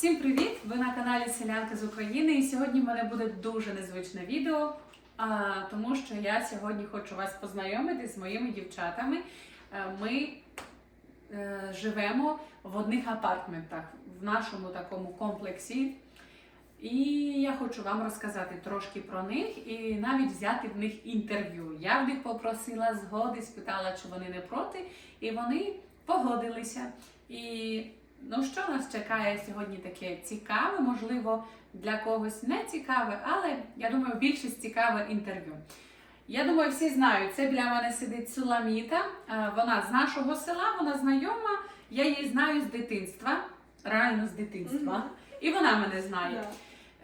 Всім привіт! Ви на каналі Селянка з України. І сьогодні в мене буде дуже незвичне відео, тому що я сьогодні хочу вас познайомити з моїми дівчатами. Е, Ми е, живемо в одних апартментах в нашому такому комплексі. І я хочу вам розказати трошки про них і навіть взяти в них інтерв'ю. Я в них попросила згоди, спитала, чи вони не проти, і вони погодилися. І ну що нас чекає сьогодні таке цікаве, можливо, для когось не цікаве, але я думаю, більшість цікаве інтерв'ю. Я думаю, всі знають, це біля мене сидить Суламіта. Е, Вона з нашого села, вона знайома. Я її знаю з дитинства, реально з дитинства. І вона мене знає.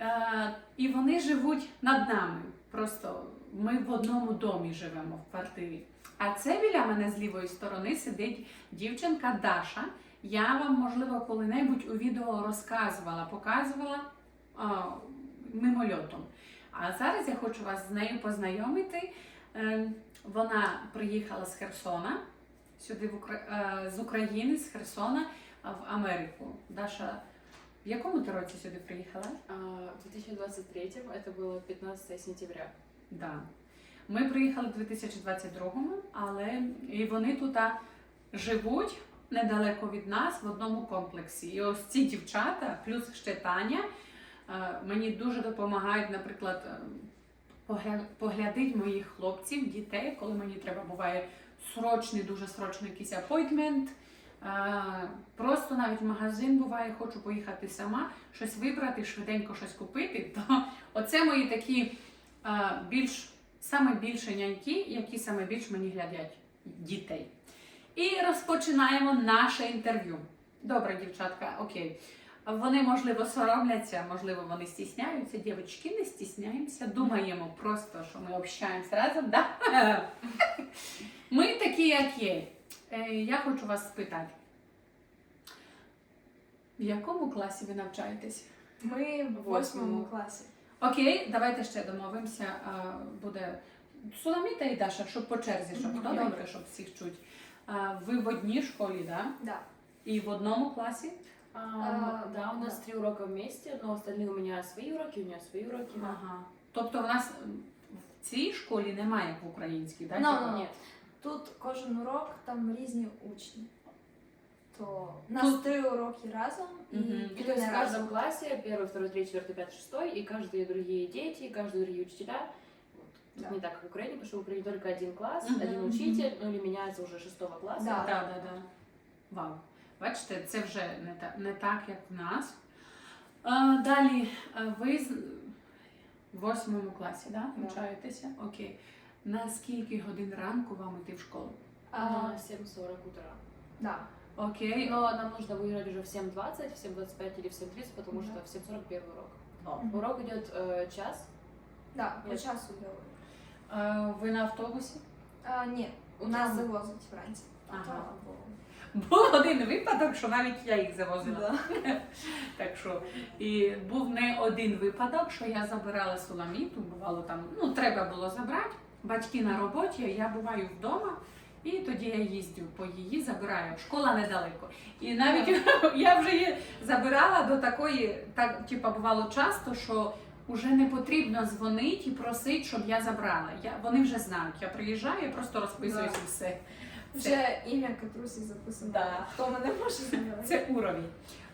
Е, і вони живуть над нами. Просто ми в одному домі живемо в квартирі. А це біля мене з лівої сторони сидить дівчинка Даша. Я вам, можливо, коли-небудь у відео розказувала, показувала а, мимольотом. А зараз я хочу вас з нею познайомити. Е, Вона приїхала з Херсона, сюди в Укра... е, з України, з Херсона в Америку. Даша, в якому ти році сюди приїхала? В 2023 это было 15 сентября. Да. Ми приїхали в 2022-му, але і вони тут живуть недалеко від нас в одному комплексі. І ось ці дівчата, плюс ще Таня, е, мені дуже допомагають, наприклад, е, поглядить моїх хлопців, дітей, коли мені треба буває срочний, дуже срочний якийсь апойтмент. Е, Просто навіть в магазин буває, хочу поїхати сама, щось вибрати, швиденько щось купити. То оце мої такі більш саме більше няньки, які саме більш мені глядять дітей. І розпочинаємо наше інтерв'ю. Добре, дівчатка, окей. Вони, можливо, соромляться, можливо, вони стісняються. Дівчатки, не стісняємося, думаємо просто, що ми общаємося разом. Да? Ми такі, як є. Е, Я хочу вас спитати. В якому класі ви навчаєтесь? Ми в Восьмому. восьмому класі. Окей, давайте ще домовимося. Буде Суламіта і Даша, щоб по черзі, щоб хто добре, щоб всіх чуть. А, Ви в одній школі, да? Да. І в одному класі? А, А, да, у нас да. три урока вместе, но остальные у меня свои уроки, у нее свои уроки. Ага. Тобто в нас м, в цій школі немає як в українській, да? Ну, типа? ну, Нет, Тут кожен урок там різні учні. То у нас Тут- три уроки разом і Мгм. и три то есть не в разом. каждом классе первый, второй, третий, четвертый, пятый, шестой, и каждые другие дети, и каждые другие учителя. Вот. Тут Да. Не так, как в Украине, потому что в Украине только один класс, Мгм. один учитель, ну или меняется уже шестого класса. Да. Так, так, так. Вау. Бачите, це вже не так, не так як в нас. А, далі, а, ви з- в восьмому класі, да? Да. навчаєтеся? Окей. На скільки годин ранку вам йти в школу? А, На 7.40 утра. да. Окей. Но нам нужно выезжать уже в 7.20, в 7.25 или в 7.30, потому Да. что в 7.40 первый урок. О. Урок идет э, час. Да, по Нет. часу делаю. А, ви на автобусі? А, ні, у нас завозять вранці. Ага. То Був один випадок, що навіть я їх завозила. Да. Так що і був не один випадок, що я забирала суламіту, бувало там, ну треба було забрати. Батьки на роботі, я буваю вдома, і тоді я їздю по її, забираю. Школа недалеко. І навіть я вже її забирала до такої, так типа бувало часто, що вже не потрібно дзвонити і просити, щоб я забрала. Я, вони вже знають. Я приїжджаю, я просто розписуюсь Да. і все. Вже ім'я Катрусі записано. Да. Хто мене може зробити? Це уровень.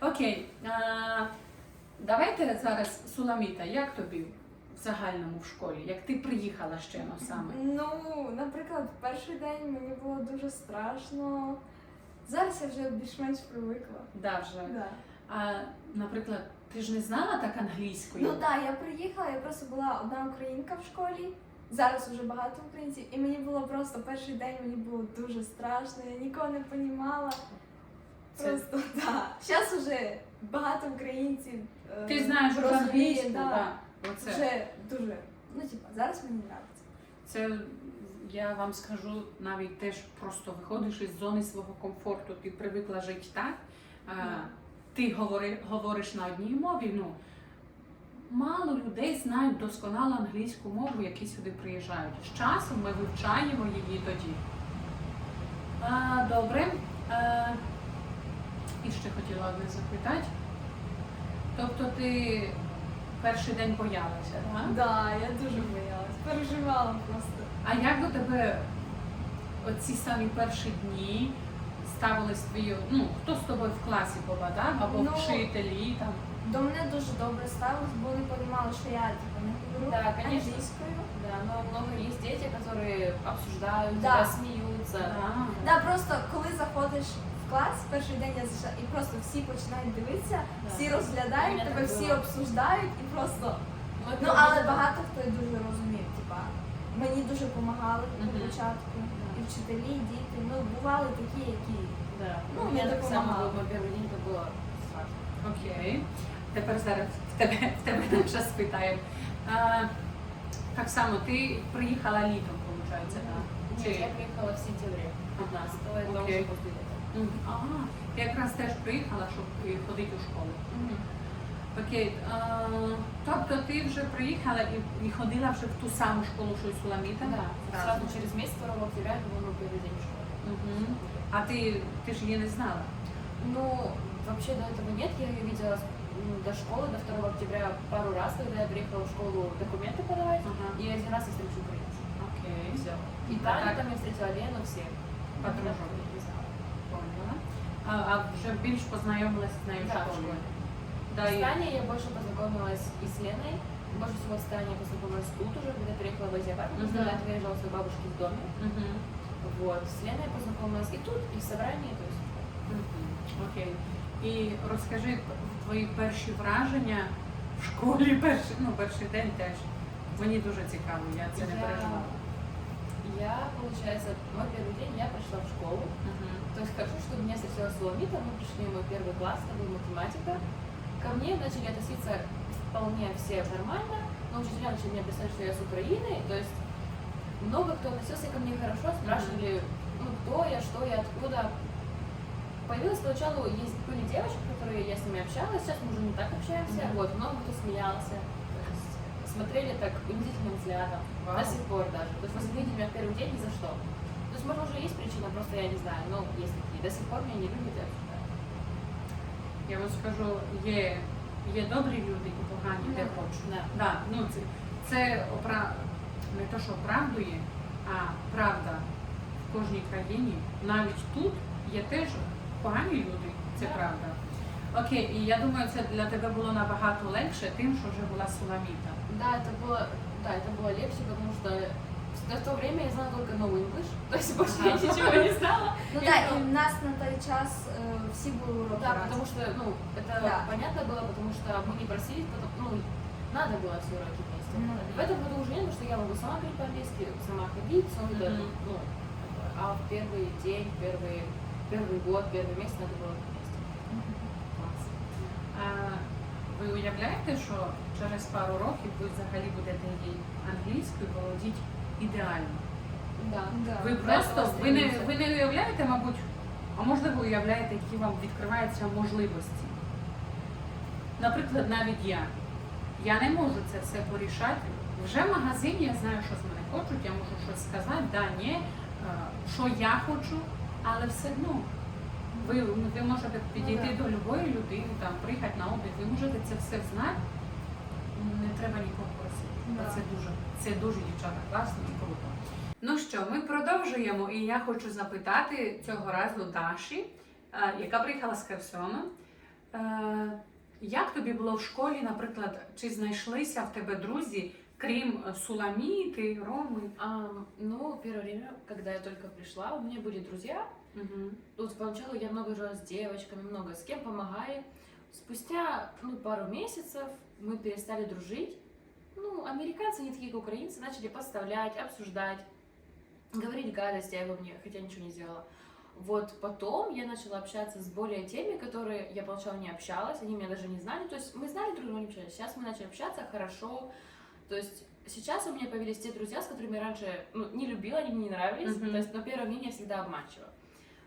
Окей. А, давайте зараз, Суламіта, як тобі в загальному в школі? Як ти приїхала ще ну, саме? Ну, наприклад, перший день мені було дуже страшно. Зараз я вже більш-менш привикла. Да, вже. Да. А, наприклад, ти ж не знала так англійською? Ну так, я приїхала, я просто була одна українка в школі. Зараз вже багато українців, і мені було просто перший день мені було дуже страшно, я нікого не понімала. Просто так. Зараз вже багато українців. е, Ти знаєш розуміє, англійську, да. да. Оце. Вже дуже. Ну, типа, зараз мені подобається. Це я вам скажу навіть теж просто виходиш із зони свого комфорту. Ти привикла жити так. Да. Ти говори, говориш на одній мові. Ну мало людей знають досконало англійську мову, які сюди приїжджають. З часом ми вивчаємо її тоді. А, добре. А, і ще хотіла одне запитати. Тобто ти перший день боялася, так? Да, я дуже боялась, переживала просто. А як до тебе оці самі перші дні ставились твої, ну, хто з тобою в класі була, так? Або Ну, вчителі там? До мене дуже добре ставилось, бо вони розуміли, що я типу, не говорю Да, конечно. англійською. Да, но много есть дети, которые обсуждают, Да. тебя смеются. А, Да, просто коли заходиш в клас, перший день я зайшла, і просто всі починають дивитися, Да. всі розглядають, У мене тебе так всі було. обсуждають і просто. Но это Ну але было- багато хто і дуже розумів, типа мені дуже допомагали Мгм. на початку. Да. І вчителі, і діти. Ну бували такі, які Да. Ну, у меня мне так само допомагало. было, мой первый день это было страшно. окей. Тепер зараз в тебе, в тебе наша спитаємо. А, так само, ти приїхала літом, виходить, так? Нет, Чи- я приехала в сентябре 15 это Окей. уже после лета. Мгм. Ага, ти якраз теж приїхала, щоб і ходити у школу. Окей, а, тобто ти вже приїхала і, і ходила вже в ту саму школу, що й Суламіта? Да, сразу через месяц, 2 октября, это был мой первый день в школе. Мгм. А ти, ти ж її не знала? Ну, вообще до этого нет, я ее видела м, до школы, до 2 октября пару раз, когда я приехала в школу документы подавать, Ага. и один раз я встречу украинцев. Окей, Все. И А Таню так? там я встретила Лену, всех. Подружок. Да, не знала. поняла. А, а вже більш познайомилася з нею в Да, в школі? школе. Да, С і- Таней я больше познакомилась и с Леной. Больше всего с Таней я познакомилась тут уже, когда переехала в Азия Парк. Мгм. До этого я жила у своей бабушки в доме. Мгм. Вот. С Леной я познакомилась и тут, и в собрании. То есть Мгм. Окей. І розкажи п- твої перші враження в школі, перший, ну, перший день теж. Мені дуже цікаво, я це не Я- переживала. я, получается, мой первый день я пришла в школу. Мгм. То есть хорошо, что меня встретила Суламита, мы пришли в мой первый класс, это был математика. Ко мне начали относиться вполне все нормально, но учителя начали меня писать, что я с Украины, то есть много кто относился ко мне хорошо, спрашивали, ну, кто я, что я, откуда. Появилась поначалу, есть, были девочки, которые я с ними общалась, сейчас мы уже не так общаемся, Мгм. вот, много кто смеялся, смотрели так унизительным взглядом, Вау. до сих пор даже. То есть вы видите меня в первый день ни за что. То есть, может, уже есть причина, просто я не знаю, но есть такие. До сих пор меня не любят. Я вам скажу, є, є добрі люди і погані, де Ну, хочуть. Да. Да, ну, це, це опра... не те, що оправдує, а правда в кожній країні. Навіть тут є теж погані люди, це Да. правда. Окей, і я думаю, це для тебе було набагато легше тим, що вже була Суламіта. Да, это было, да, это было легче, потому что в в то время я знала только новый English, то есть больше я Ага. ничего не знала. Ну Я так, знала- і в нас на той час е, всі були уроки. Да, разом. потому что, ну, это Да. понятно было, потому что мы не просили, потому- ну, надо было все уроки вместе. Ну, В этом году уже нет, потому что я могу сама говорить по-английски, сама ходить, все это, Мгм. ну, а в первый день, первый, первый год, первый месяц надо было вместе. Клас. А, ви уявляєте, що через пару років ви взагалі будете її англійською володіти ідеально? Да. Да. Ви просто ви не, ви не уявляєте, мабуть, а можливо уявляєте, які вам відкриваються можливості. Наприклад, навіть я. Я не можу це все порішати. Вже в магазині я знаю, що з мене хочуть, я можу щось сказати, да, ні, е, що я хочу, але все одно. Ви, ви можете підійти Ну, да. до любої людини, там, приїхати на обід, ви можете це все знати. Не треба нікого. Це дуже, це дуже дівчата класно і круто. Ну що, ми продовжуємо, і я хочу запитати цього разу Даші, е, яка приїхала з Херсону. Е, Як тобі було в школі, наприклад, чи знайшлися в тебе друзі, крім е, Суламіти, Роми? А, ну, первое время, когда я только пришла, у меня были друзья. Угу. Вот поначалу я много жила с девочками, много с кем помогали. Спустя ну, пару месяцев мы перестали дружить. Ну, американцы, не такие, как украинцы, начали подставлять, обсуждать, говорить гадости обо мне, хотя ничего не сделала. Вот потом я начала общаться с более теми, которые я поначалу не общалась, они меня даже не знали. То есть мы знали друг друга, не общались. Сейчас мы начали общаться хорошо. То есть сейчас у меня появились те друзья, с которыми я раньше ну, не любила, они мне не нравились. Мгм. То есть, но первое мнение всегда обманчиво.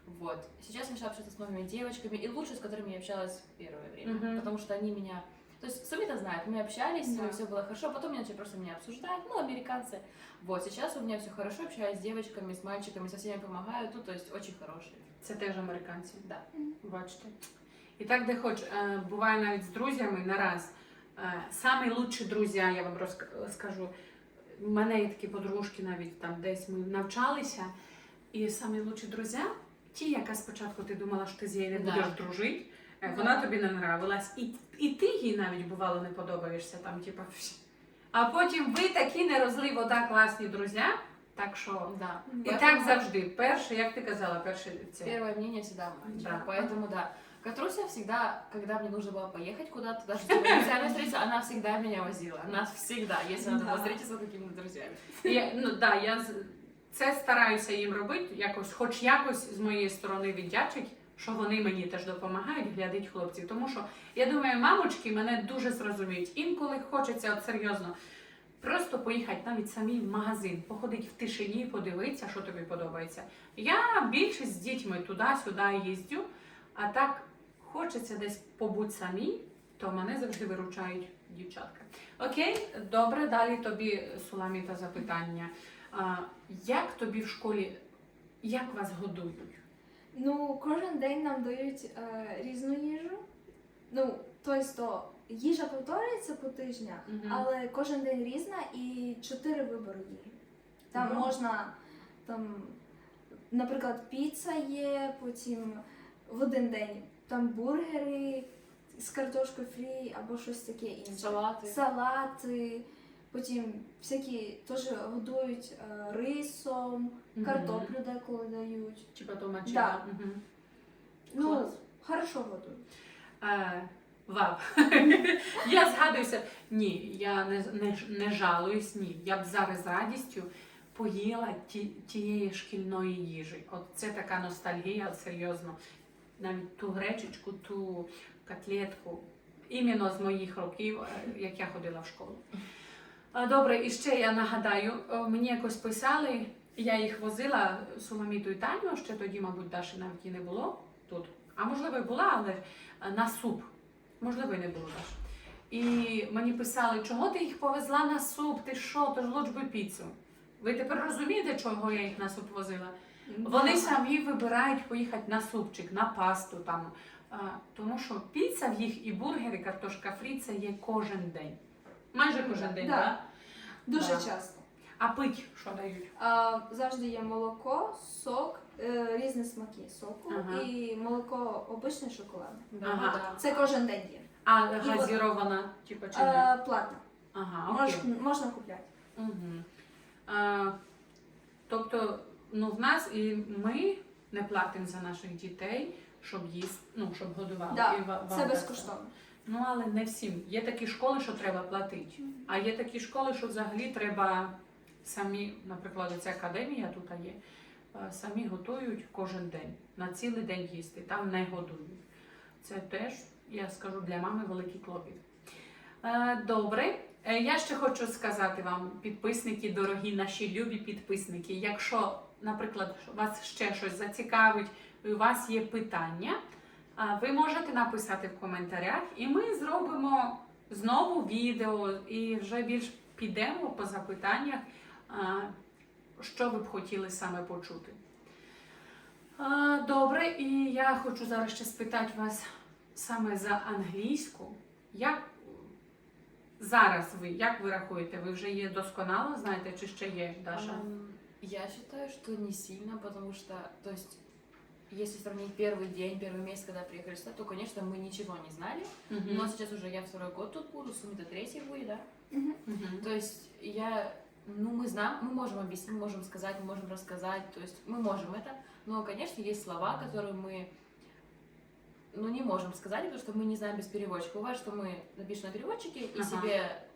Вот. Сейчас я начала общаться с новыми девочками, и лучше, с которыми я общалась в первое время. Мгм. Потому что они меня... То есть Сумита знает, мы общались, Да. все было хорошо, потом они начали просто меня обсуждать, ну, американцы. Вот, сейчас у меня все хорошо, общаюсь с девочками, с мальчиками, со всеми помогаю, ну, то есть очень хорошие. Це теж американці. Да. Бачите. І так, де хоч е, буває навіть з друзями не раз. Е, Самі лучші друзі, я вам розк- скажу. У мене є такі подружки навіть там десь ми навчалися. І самі лучші друзі, ті, яка спочатку ти думала, що ти з нею не Да. будеш дружити, е, вона тобі не нравилась. І, і ти їй навіть бувало не подобаєшся там, типа. «Пш». А потім ви такі не розлий вода класні друзі. Так що Да. і Я так понимаю. завжди. Перше, як ти казала, перше це. Первое мнение всегда мальчика. Да. Поэтому да. Катруся всегда, когда мне нужно было поехать куда-то, даже типа, специально встретиться, она всегда меня возила. Нас всегда, если надо было Да. встретиться с какими-то друзьями. Я, ну, да, я з- це стараюся їм робити, якось, хоч якось з моєї сторони віддячить, що вони мені теж допомагають, глядить хлопців. Тому що я думаю, мамочки мене дуже зрозуміють. Інколи хочеться от серйозно просто поїхати навіть самі в магазин, походити в тишині, подивитися, що тобі подобається. Я більше з дітьми туди-сюди їздю, а так хочеться десь побути самі, то мене завжди виручають дівчатка. Окей, добре, далі тобі Суламіта запитання. А, як тобі в школі, як вас годують? Ну, кожен день нам дають е, різну їжу. Ну, тобто, їжа повторюється по тижнях, Мгм. але кожен день різна і чотири вибори їжі. Там Мгм. можна, там, наприклад, піца є, потім в один день там бургери з картошкою фрі або щось таке інше. Салаты. Салати, потім всякі теж годують е, рисом, Мгм. картоплю деколи дають. Чи потім чи Да. Мгм. Ну, Клас. хорошо годують. Е, Вау. я згадуюся. Ні, я не, не, ж- не жалуюсь, ні. Я б зараз з радістю поїла ті, тієї шкільної їжі. От це така ностальгія, серйозно. Навіть ту гречечку, ту котлетку. Іменно з моїх років, е, як я ходила в школу. Добре, і ще я нагадаю, мені якось писали, я їх возила Соломіту і Таню, ще тоді, мабуть, Даші навіть і не було тут. А можливо, і була, але е, на суп. Можливо, і не було Даш. І мені писали, чого ти їх повезла на суп? Ти що, то ж луч би піцу. Ви тепер розумієте, чого я їх на суп возила? Вони самі вибирають поїхати на супчик, на пасту там. Тому що піца в їх і бургери, картошка фрі це є кожен день. Майже кожен день, Да. так? Дуже Да. часто. А пить що дають? А, завжди є молоко, сок, е, різні смаки соку Ага. і молоко обичне шоколадне. Ага. да. Це кожен день є. А газірована, типу, чи? Е, платна. Ага, окей. Мож, можна купляти. Угу. А, тобто, ну, в нас і ми не платимо за наших дітей, щоб їсти, ну, щоб годували. Да, І ва- вам Це безкоштовно. Ну, але не всім. Є такі школи, що треба платити. А є такі школи, що взагалі треба самі, наприклад, ця академія тут є, е, самі готують кожен день, на цілий день їсти, там не годують. Це теж, я скажу, для мами великий клопіт. Е, Добре. Е, Я ще хочу сказати вам, підписники, дорогі наші любі підписники, якщо, наприклад, вас ще щось зацікавить, у вас є питання, ви можете написати в коментарях, і ми зробимо знову відео і вже більш підемо по запитаннях, що ви б хотіли саме почути. Добре, і я хочу зараз ще спитати вас саме за англійську. Як зараз ви, як ви рахуєте, ви вже є досконало, знаєте, чи ще є, Даша? Эм, Я считаю, что не сильно, потому что, то если сравнить первый день, первый месяц, когда приехали сюда, то, конечно, мы ничего не знали. Мгм. Но сейчас уже я второй год тут буду, Сумита третий будет, да? Мгм. Мгм. То есть я, ну, мы знаем, мы можем объяснить, мы можем сказать, мы можем рассказать, то есть мы можем это, но, конечно, есть слова, которые мы, ну, не можем сказать, потому что мы не знаем без переводчика. Бывает, что мы напишем на переводчике и Ага. себе,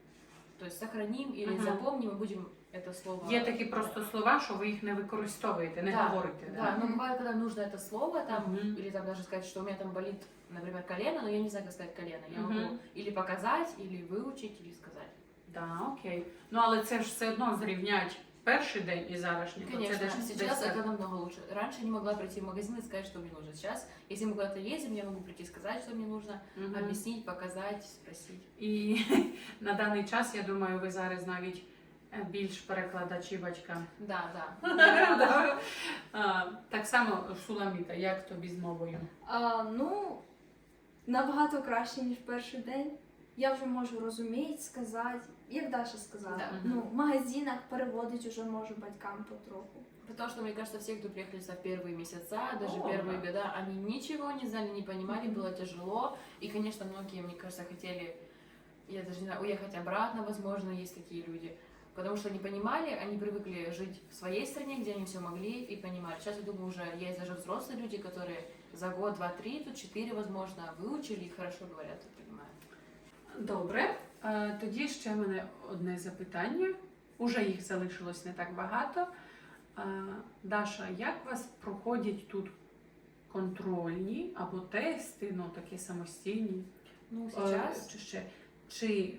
то есть сохраним или Ага. запомним и будем это слово... Є такі просто слова, що ви їх не використовуєте, не Да, говорите. Да, но бывает, когда нужно это слово, там, Мгм. или там даже сказать, что у меня там болит, например, колено, но я не знаю, как сказать колено. Я Мгм. могу или показать, или выучить, или сказать. Да, окей. Ну але це ж все одно зрівнять перший день і зарашній. то Конечно, це десь, сейчас десь это намного лучше. Раньше не могла прийти в магазин и сказать, что мне нужно. Сейчас, если мы куда-то ездим, я могу прийти и сказать, что мне нужно, Мгм. объяснить, показать, спросить. І на даний час, я думаю, ви зараз навіть е, більш перекладачівочка. Да, да. А, Так само Суламіта, як тобі з мовою? А, ну, набагато краще, ніж перший день. Я вже можу розуміти, сказати, Як Даша сказала. Да. Ну, в магазинах переводить уже можу батькам потроху. Потому что, мне кажется, все, кто приехали за первые месяца, даже О, первые да. года, они ничего не знали, не понимали, Мгм. было тяжело. И, конечно, многие, мне кажется, хотели, я даже не знаю, уехать обратно, возможно, есть такие люди. Потому что не понимали, они привыкли жить в своей стране, где они все могли и понимали. Сейчас, я думаю, уже есть даже взрослые люди, которые за год, два, три, тут четыре, возможно, выучили и хорошо говорят и понимают. Добре. Е, Тоді ще в мене одне запитання. Уже їх залишилось не так багато. Е, Даша, як у вас проходять тут контрольні або тести, ну такі самостійні? Ну, Е, сейчас, Чи ще чи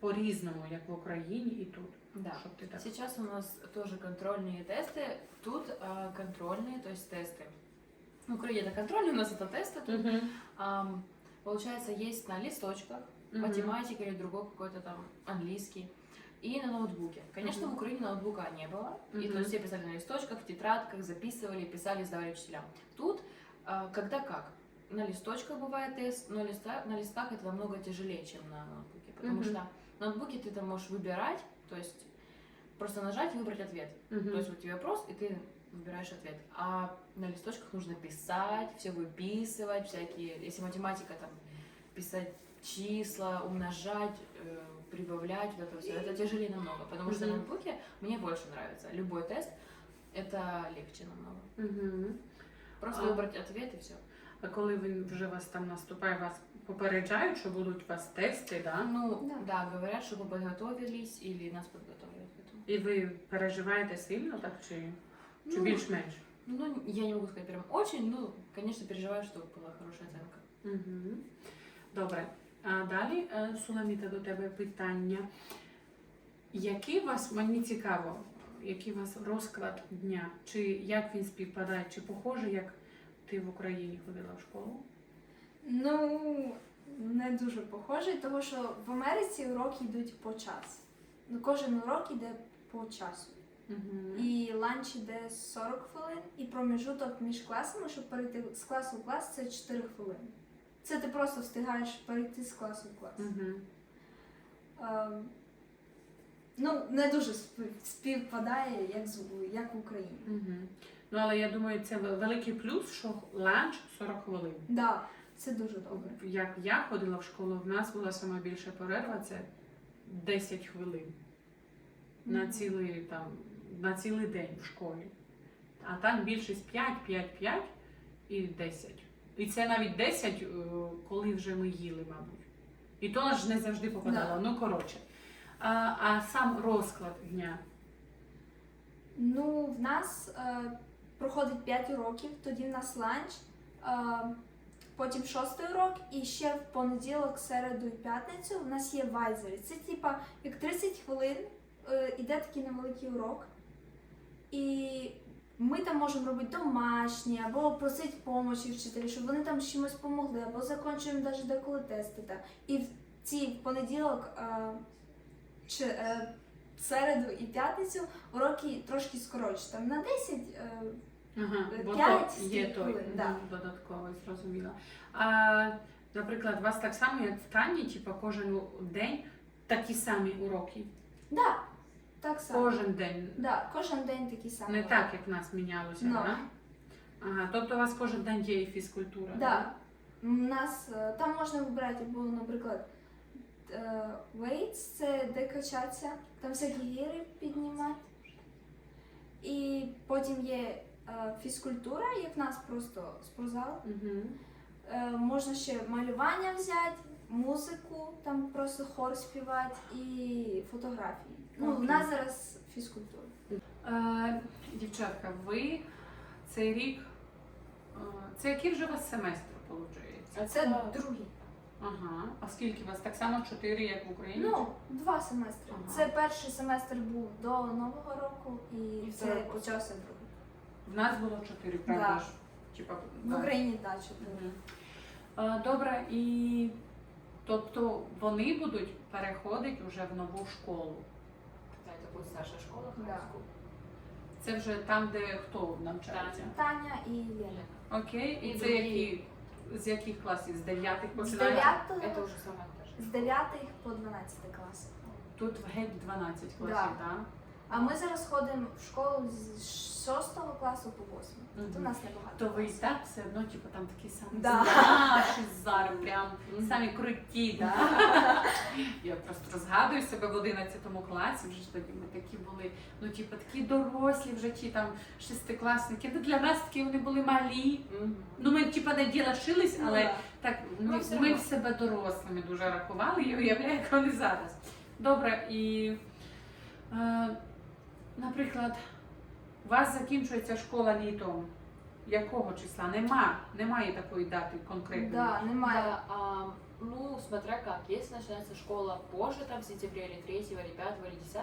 по-різному, як в Україні і тут? да. Щоб ти так. Сейчас у нас тоже контрольные тесты. Тут а, контрольные, то есть тесты. Ну, в Украине это контрольные, у нас это тесты. Тут, Мгм. ам, получается, есть на листочках Мгм. математика или другой какой-то там английский. И на ноутбуке. Конечно, Мгм. в Украине ноутбука не было. И то есть все писали на листочках, в тетрадках, записывали, писали, сдавали учителям. Тут а, когда как? На листочках бывает тест, но листа, на листах это намного тяжелее, чем на ноутбуке. Потому Мгм. что на ноутбуке ты там можешь выбирать, то есть просто нажать и выбрать ответ. Мгм. То есть вот тебе вопрос, и ты выбираешь ответ. А на листочках нужно писать, все выписывать, всякие, если математика там, писать числа, умножать, э, прибавлять, вот это все. Это тяжелее намного, потому что на Мгм. ноутбуке мне больше нравится. Любой тест это легче намного. Мгм. Просто А. выбрать ответ и все. А коли він вже вас там наступає, вас попереджають, що будуть у вас тести, да? Ну, Да. да. говорят, чтобы подготовились или нас подготовили к этому. І ви переживаєте сильно, так чи, чи Ну, більш-менш? Ну, я не могу сказать прям очень, ну, конечно, переживаю, чтобы была хорошая оценка. Угу. Добре. А далі, е, Суламіта, до тебе питання. Який у вас, мені цікаво, який у вас розклад дня? Чи як він співпадає? Чи похоже, як ти в Україні ходила в школу? Ну, не дуже похожий, тому що в Америці уроки йдуть по часу. Ну, кожен урок йде по часу. Угу. І ланч йде 40 хвилин, і проміжуток між класами, щоб перейти з класу в клас, це 4 хвилини. Це ти просто встигаєш перейти з класу в клас. Угу. Ем, ну, не дуже співпадає, як, з- як в Україні. Угу. Ну, але я думаю, це великий плюс, що ланч 40 хвилин. Да, це дуже добре. Як я ходила в школу, в нас була сама більша перерва це 10 хвилин на цілий там на цілий день в школі. А там більшість 5, 5, 5 і 10. І це навіть 10, е, коли вже ми їли, мабуть. І то ж не завжди попадало. Ну коротше. А, а сам розклад дня. Ну, в нас е, проходить 5 уроків, тоді в нас ланч, е, потім шостий урок, і ще в понеділок, середу і п'ятницю в нас є вайзери. Це типа як 30 хвилин е, іде такий невеликий урок. І ми там можемо робити домашні, або просити допомоги вчителів, щоб вони там чимось допомогли, або закінчуємо навіть деколи тести. Та. І в ці в понеділок, е, чи, е, середу і п'ятницю уроки трошки скоротші. Там на 10 е, Ага, бо то є той да. додатковий, зрозуміла. А, наприклад, у вас так само, як в Тані, типу, кожен день такі самі уроки. да, так само. Кожен день. Да, кожен день такі самі. Не так, як в нас мінялося, Ну. да? Ага, тобто у вас кожен день є і фізкультура. Да. У нас е, там можна вибрати, або, наприклад, е, weights, це де качатися, там всякі гіри піднімати. І потім є е, фізкультура, як в нас просто спортзал. Угу. Е, можна ще малювання взяти, музику, там просто хор співати і фотографії. Ну, в нас зараз фізкультура. Е, дівчатка, ви цей рік. е, Це який вже у вас семестр, виходить? Це другий. Ага. А скільки у вас? Так само чотири, як в Україні? Ну, два семестри. Ага. Це перший семестр був до Нового року, і, І це второй почався другий. В нас було чотири, правда Да. ж? Типа, В да. Україні так, чотири. Мгм. Е, Добре, і тобто вони будуть переходити вже в нову школу. Да, это будет старшая школа, Да. Це вже там, де хто навчається. Таня і Лена. Окей, і І це другі. які з яких класів? З дев'ятих З починають? 9 Это уже самое з 9 по 12 клас. Тут геть 12 класів, Да. так? А ми зараз ходимо в школу з 6 класу по 8. Мгм. То у нас небагато. То ви і класів. так все одно, типу, там такі самі Да. наші зараз, прям самі круті, да? Я просто згадую себе в 11 класі, вже ж тоді ми такі були, ну, типу, такі дорослі вже ті там шестикласники. Ну, для нас такі вони були малі. Ну, ми типу не ділашились, Ну, але да. так Ну, ми, все ми одно. в себе дорослими дуже рахували і уявляю, як вони зараз. Добре, і, е, наприклад, у вас закінчується школа літом. Якого числа? Нема, немає такої дати конкретної. Да, немає. Да, а, ну, смотря как. Если начинается школа позже, там, в сентябре или 3, или 5, или 10,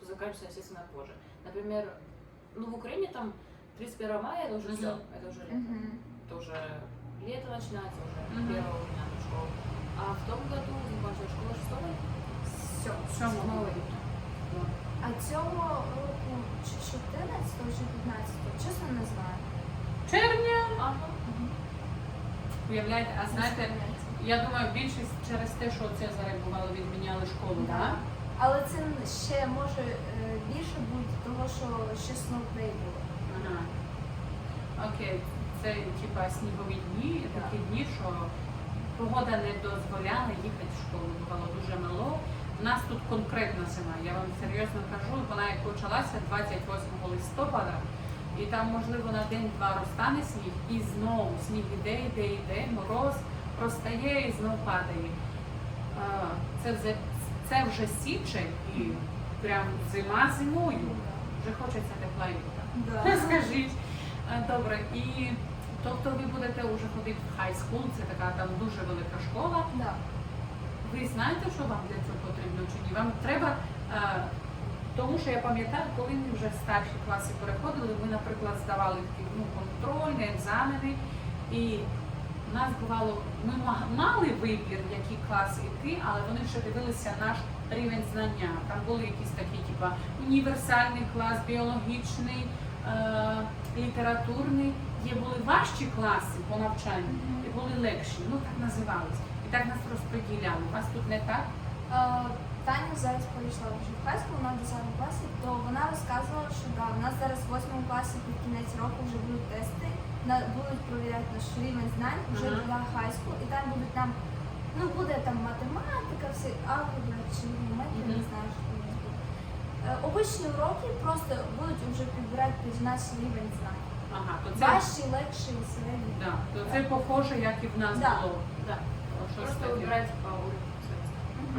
то заканчивается, естественно, позже. Например, ну, в Украине там 31 мая это уже Мгм. все, это уже лето. Мгм. Это уже лето начинается, уже Мгм. первого дня до школы. А в том году заканчивается школа 6 Все. Сьомого Сьомого літа. А цього року чи 14 чи 15, чесно не знаю. Червня. Ага. Уявляєте, а знаєте, я думаю, більшість через те, що це зарегували, відміняли школу, Да. так? Але це ще може е, більше бути, того що ще сноудей було. Ага. Окей, це типа снігові дні, Да. такі дні, що погода не дозволяла їхати в школу, було дуже мало. У нас тут конкретна зима, я вам серйозно кажу, вона як почалася 28 листопада, і там, можливо, на день-два розтане сніг, і знову сніг іде, іде, іде, мороз розтає і знов падає. Це вже, це вже січень і прям зима зимою. Вже хочеться тепла і. Да. Скажіть. Добре, і тобто ви будете вже ходити в хай скул, це така там дуже велика школа. Да. Ви знаєте, що вам для цього потрібно чи ні? Вам треба, е, тому що я пам'ятаю, коли ми вже старші класи переходили, ми, наприклад, здавали такі ну, контрольні екзамени, і у нас бувало, ми мали вибір, який клас іти, але вони ще дивилися наш рівень знання. Там були якісь такі, типа універсальний клас, біологічний, е, літературний. Є були важчі класи по навчанню і були легші, ну так називались. І так нас розподіляли. У вас тут не так? Е, Таня зараз перейшла вже в скул, вона в 10 класі, то вона розказувала, що да, у нас зараз в 8 класі під кінець року вже будуть тести, на, будуть перевіряти наш рівень знань вже Ага. для хай скул, і там будуть нам, ну буде там математика, всі алгебра чи геометрія, не Мгм. знаю, що там буде. Е, Обичні уроки просто будуть вже підбирати під наш рівень знань. Ага, то це, Важчі, легші, середні. да, то це похоже, як і в нас Да. було. Просто по уровню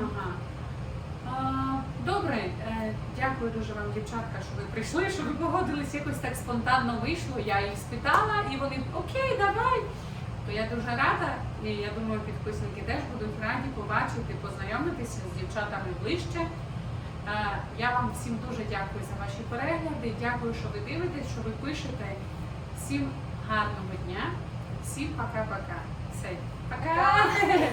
Ага. Добре, е, дякую дуже вам, дівчатка, що ви прийшли, що ви погодились, якось так спонтанно вийшло. Я їх спитала, і вони окей, давай. То я дуже рада, і я думаю, підписники теж будуть раді побачити, познайомитися з дівчатами ближче. Е, Я вам всім дуже дякую за ваші перегляди. Дякую, що ви дивитесь, що ви пишете. Всім гарного дня, всім пока-пока. Все, 好看